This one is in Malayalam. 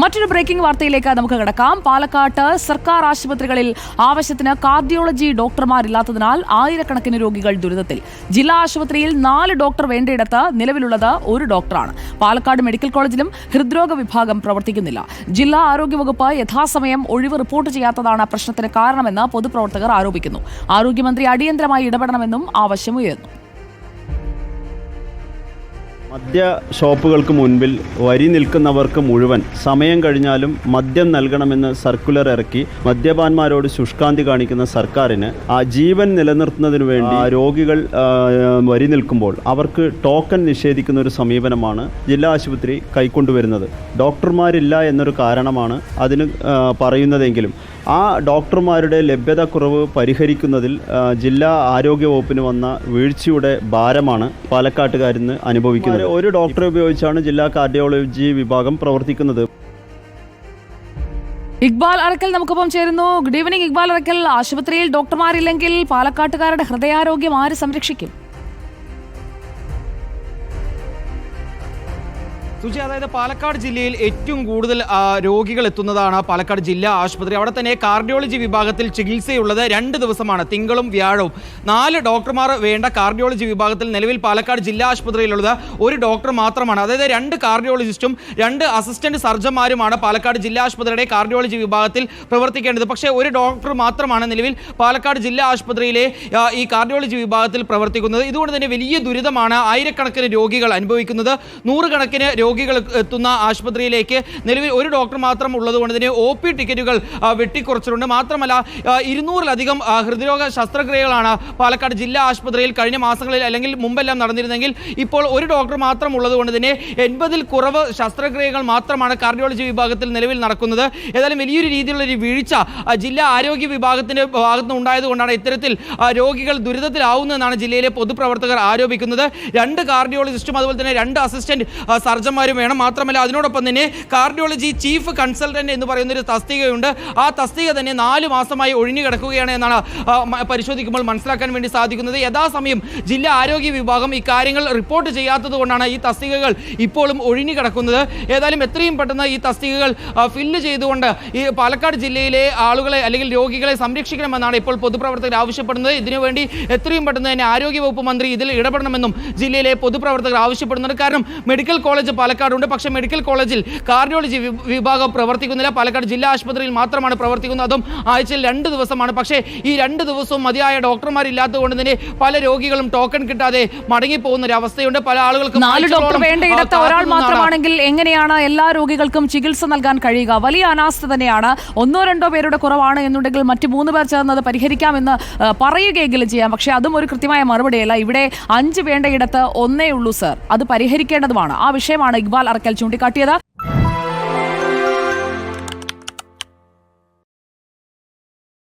മറ്റൊരു ബ്രേക്കിംഗ് വാർത്തയിലേക്ക് നമുക്ക് കിടക്കാം. പാലക്കാട്ട് സർക്കാർ ആശുപത്രികളിൽ ആവശ്യത്തിന് കാർഡിയോളജി ഡോക്ടർമാരില്ലാത്തതിനാൽ ആയിരക്കണക്കിന് രോഗികൾ ദുരിതത്തിൽ. ജില്ലാ ആശുപത്രിയിൽ നാല് ഡോക്ടർ വേണ്ടയിടത്ത് നിലവിലുള്ളത് ഒരു ഡോക്ടറാണ്. പാലക്കാട് മെഡിക്കൽ കോളേജിലും ഹൃദ്രോഗ വിഭാഗം പ്രവർത്തിക്കുന്നില്ല. ജില്ലാ ആരോഗ്യവകുപ്പ് യഥാസമയം ഒഴിവ് റിപ്പോർട്ട് ചെയ്യാത്തതാണ് പ്രശ്നത്തിന് കാരണമെന്ന് പൊതുപ്രവർത്തകർ ആരോപിക്കുന്നു. ആരോഗ്യമന്ത്രി അടിയന്തരമായി ഇടപെടണമെന്നും ആവശ്യമുയർന്നു മദ്യ ഷോപ്പുകൾക്ക് മുൻപിൽ വരി നിൽക്കുന്നവർക്ക് മുഴുവൻ സമയം കഴിഞ്ഞാലും മദ്യം നൽകണമെന്ന് സർക്കുലർ ഇറക്കി മദ്യപാന്മാരോട് ശുഷ്കാന്തി കാണിക്കുന്ന സർക്കാരിന് ആ ജീവൻ നിലനിർത്തുന്നതിന് വേണ്ടി രോഗികൾ വരി നിൽക്കുമ്പോൾ അവർക്ക് ടോക്കൺ നിഷേധിക്കുന്ന ഒരു സമീപനമാണ് ജില്ലാ ആശുപത്രി കൈക്കൊണ്ടുവരുന്നത്. ഡോക്ടർമാരില്ല എന്നൊരു കാരണമാണ് അതിന് പറയുന്നതെങ്കിലും ആ ഡോക്ടർമാരുടെ ലഭ്യതക്കുറവ് പരിഹരിക്കുന്നതിൽ ജില്ലാ ആരോഗ്യ വകുപ്പിന് വന്ന വീഴ്ചയുടെ ഭാരമാണ് പാലക്കാട്ടുകാരിന്ന് അനുഭവിക്കുന്നത്. ഒരു ഡോക്ടറെ ഉപയോഗിച്ചാണ് ജില്ലാ കാർഡിയോളജി വിഭാഗം പ്രവർത്തിക്കുന്നത്. ഇക്ബാൽ അറക്കൽ നമുക്കൊപ്പം ചേരുന്നു. ഗുഡ് ഈവനിങ് ഇക്ബാൽ അറക്കൽ ആശുപത്രിയിൽ ഡോക്ടർമാരില്ലെങ്കിൽ പാലക്കാട്ടുകാരുടെ ഹൃദയാരോഗ്യം ആര് സംരക്ഷിക്കും? സുജി അതായത് പാലക്കാട് ജില്ലയിൽ ഏറ്റവും കൂടുതൽ രോഗികൾ എത്തുന്നതാണ് പാലക്കാട് ജില്ലാ ആശുപത്രി. അവിടെ തന്നെ കാർഡിയോളജി വിഭാഗത്തിൽ ചികിത്സയുള്ളത് രണ്ട് ദിവസമാണ് തിങ്കളും വ്യാഴവും. നാല് ഡോക്ടർമാർ വേണ്ട കാർഡിയോളജി വിഭാഗത്തിൽ നിലവിൽ പാലക്കാട് ജില്ലാ ആശുപത്രിയിലുള്ളത് ഒരു ഡോക്ടർ മാത്രമാണ്. അതായത് രണ്ട് കാർഡിയോളജിസ്റ്റും രണ്ട് അസിസ്റ്റന്റ് സർജന്മാരുമാണ് പാലക്കാട് ജില്ലാ ആശുപത്രിയുടെ കാർഡിയോളജി വിഭാഗത്തിൽ പ്രവർത്തിക്കേണ്ടത്. പക്ഷേ ഒരു ഡോക്ടർ മാത്രമാണ് നിലവിൽ പാലക്കാട് ജില്ലാ ആശുപത്രിയിലെ ഈ കാർഡിയോളജി വിഭാഗത്തിൽ പ്രവർത്തിക്കുന്നത്. ഇതുകൊണ്ട് തന്നെ വലിയ ദുരിതമാണ് ആയിരക്കണക്കിന് രോഗികൾ അനുഭവിക്കുന്നത്. നൂറുകണക്കിന് രോഗികൾ എത്തുന്ന ആശുപത്രിയിലേക്ക് നിലവിൽ ഒരു ഡോക്ടർ മാത്രം ഉള്ളതുകൊണ്ട് തന്നെ ഒ പി ടിക്കറ്റുകൾ വെട്ടിക്കുറച്ചിട്ടുണ്ട്. മാത്രമല്ല ഇരുന്നൂറിലധികം ഹൃദ്രോഗ ശസ്ത്രക്രിയകളാണ് പാലക്കാട് ജില്ലാ ആശുപത്രിയിൽ കഴിഞ്ഞ മാസങ്ങളിൽ അല്ലെങ്കിൽ മുമ്പെല്ലാം നടന്നിരുന്നെങ്കിൽ ഇപ്പോൾ ഒരു ഡോക്ടർ മാത്രം ഉള്ളതുകൊണ്ട് തന്നെ എൺപതിൽ കുറവ് ശസ്ത്രക്രിയകൾ മാത്രമാണ് കാർഡിയോളജി വിഭാഗത്തിൽ നിലവിൽ നടക്കുന്നത്. ഏതായാലും വലിയൊരു രീതിയിലുള്ള ഒരു വീഴ്ച ജില്ലാ ആരോഗ്യ വിഭാഗത്തിന്റെ ഭാഗത്ത് നിന്ന് ഉണ്ടായതുകൊണ്ടാണ് ഇത്തരത്തിൽ രോഗികൾ ദുരിതത്തിലാവുന്നതെന്നാണ് ജില്ലയിലെ പൊതുപ്രവർത്തകർ ആരോപിക്കുന്നത്. രണ്ട് കാർഡിയോളജിസ്റ്റും അതുപോലെ തന്നെ രണ്ട് അസിസ്റ്റന്റ് ആ, സർജന്മാരും വേണം. മാത്രമല്ല അതിനോടൊപ്പം തന്നെ കാർഡിയോളജി ചീഫ് കൺസൾട്ടന്റ് എന്ന് പറയുന്ന ഒരു തസ്തികയുണ്ട്. ആ തസ്തിക തന്നെ നാല് മാസമായി ഒഴിഞ്ഞു കിടക്കുകയാണ് എന്നാണ് പരിശോധിക്കുമ്പോൾ മനസ്സിലാക്കാൻ വേണ്ടി സാധിക്കുന്നത്. യഥാസമയം ജില്ലാ ആരോഗ്യ വിഭാഗം ഇക്കാര്യങ്ങൾ റിപ്പോർട്ട് ചെയ്യാത്തത് കൊണ്ടാണ് ഈ തസ്തികകൾ ഇപ്പോഴും ഒഴിഞ്ഞു കിടക്കുന്നത്. ഏതായാലും എത്രയും പെട്ടെന്ന് ഈ തസ്തികകൾ ഫില്ല് ചെയ്തുകൊണ്ട് ഈ പാലക്കാട് ജില്ലയിലെ ആളുകളെ അല്ലെങ്കിൽ രോഗികളെ സംരക്ഷിക്കണമെന്നാണ് ഇപ്പോൾ പൊതുപ്രവർത്തകർ ആവശ്യപ്പെടുന്നത്. ഇതിനുവേണ്ടി എത്രയും പെട്ടെന്ന് തന്നെ ആരോഗ്യവകുപ്പ് മന്ത്രി ഇതിൽ ഇടപെടണമെന്നും ജില്ലയിലെ പൊതുപ്രവർത്തകർ ആവശ്യപ്പെടുന്നുണ്ട്. കാരണം മെഡിക്കൽ കോളേജ് പാലക്കാടുണ്ട്. പക്ഷേ മെഡിക്കൽ കോളേജിൽ കാർഡിയോളജി വിഭാഗം പ്രവർത്തിക്കുന്നില്ല. പാലക്കാട് ജില്ലാ ആശുപത്രിയിൽ മാത്രമാണ് പ്രവർത്തിക്കുന്നത്. അതും ആഴ്ചയിൽ രണ്ട് ദിവസമാണ്. പക്ഷേ ഈ രണ്ട് ദിവസവും മതിയായ ഡോക്ടർമാരില്ലാത്തത് കൊണ്ട് തന്നെ പല രോഗികളും ടോക്കൺ കിട്ടാതെ മടങ്ങിപ്പോകുന്ന ഒരു അവസ്ഥയുണ്ട് പല ആളുകൾക്കും നാല് ഡോക്ടർ ഒരാൾ മാത്രമാണെങ്കിൽ എങ്ങനെയാണ് എല്ലാ രോഗികൾക്കും ചികിത്സ നൽകാൻ കഴിയുക? വലിയ അനാസ്ഥ തന്നെയാണ്. ഒന്നോ രണ്ടോ പേരുടെ കുറവാണ് എന്നുണ്ടെങ്കിൽ മറ്റു മൂന്ന് പേർ ചേർന്ന് അത് പരിഹരിക്കാമെന്ന് പറയുകയെങ്കിലും ചെയ്യാം. പക്ഷേ അതും ഒരു കൃത്യമായ മറുപടിയല്ല. ഇവിടെ അഞ്ച് വേണ്ടയിടത്ത് ഒന്നേ ഉള്ളൂ സർ. അത് പരിഹരിക്കേണ്ടതുമാണ്. ആ വിഷയമാണ് ഇക്ബാൽ അറക്കൽ ചൂണ്ടിക്കാട്ടിയത്.